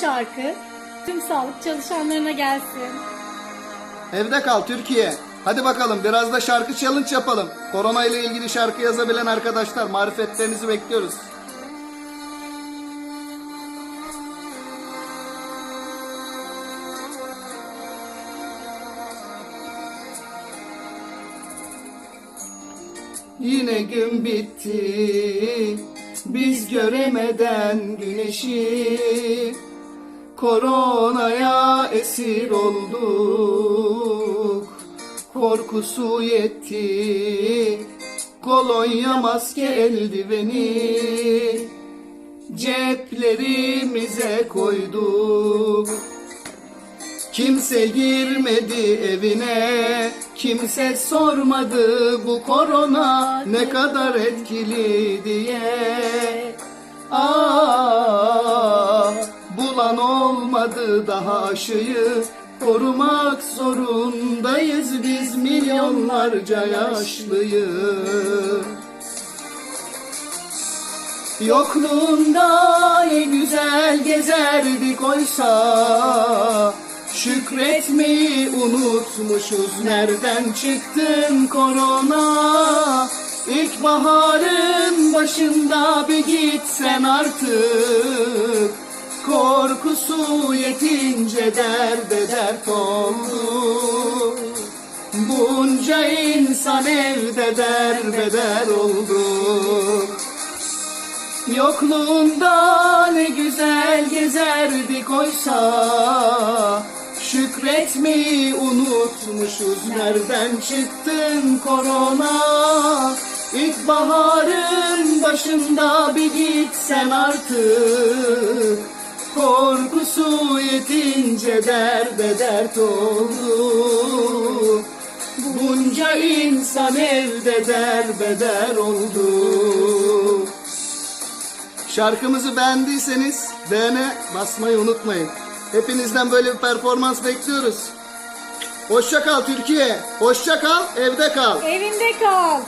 şarkı tüm sağlık çalışanlarına gelsin. Evde kal Türkiye. Hadi bakalım biraz da şarkı challenge yapalım. Korona ile ilgili şarkı yazabilen arkadaşlar marifetlerinizi bekliyoruz. Yine gün bitti Biz göremeden güneşi Koronaya esir olduk. Korkusu yetti. Kolonya maske eldiveni. Ceplerimize koyduk. Kimse girmedi evine, kimse sormadı bu korona ne kadar etkili diye. Daha aşıyı, korumak zorundayız biz milyonlarca yaşlıyı. Yokluğunda ne güzel gezerdik oysa Şükretmeyi unutmuşuz nereden çıktın korona İlkbaharın başında bir gitsen artık Korkusu yetince derde dert oldu. Bunca insan evde derbeder oldu. Yokluğunda ne güzel gezerdik oysa Şükretmeyi unutmuşuz nereden çıktın korona? İlkbaharın başında bir gitsen artık Korkusu yetince derde dert oldu Bunca insan evde derbeder oldu Şarkımızı beğendiyseniz beğene basmayı unutmayın. Hepinizden böyle bir performans bekliyoruz. Hoşça kal Türkiye. Hoşça kal, evde kal. Evinde kal.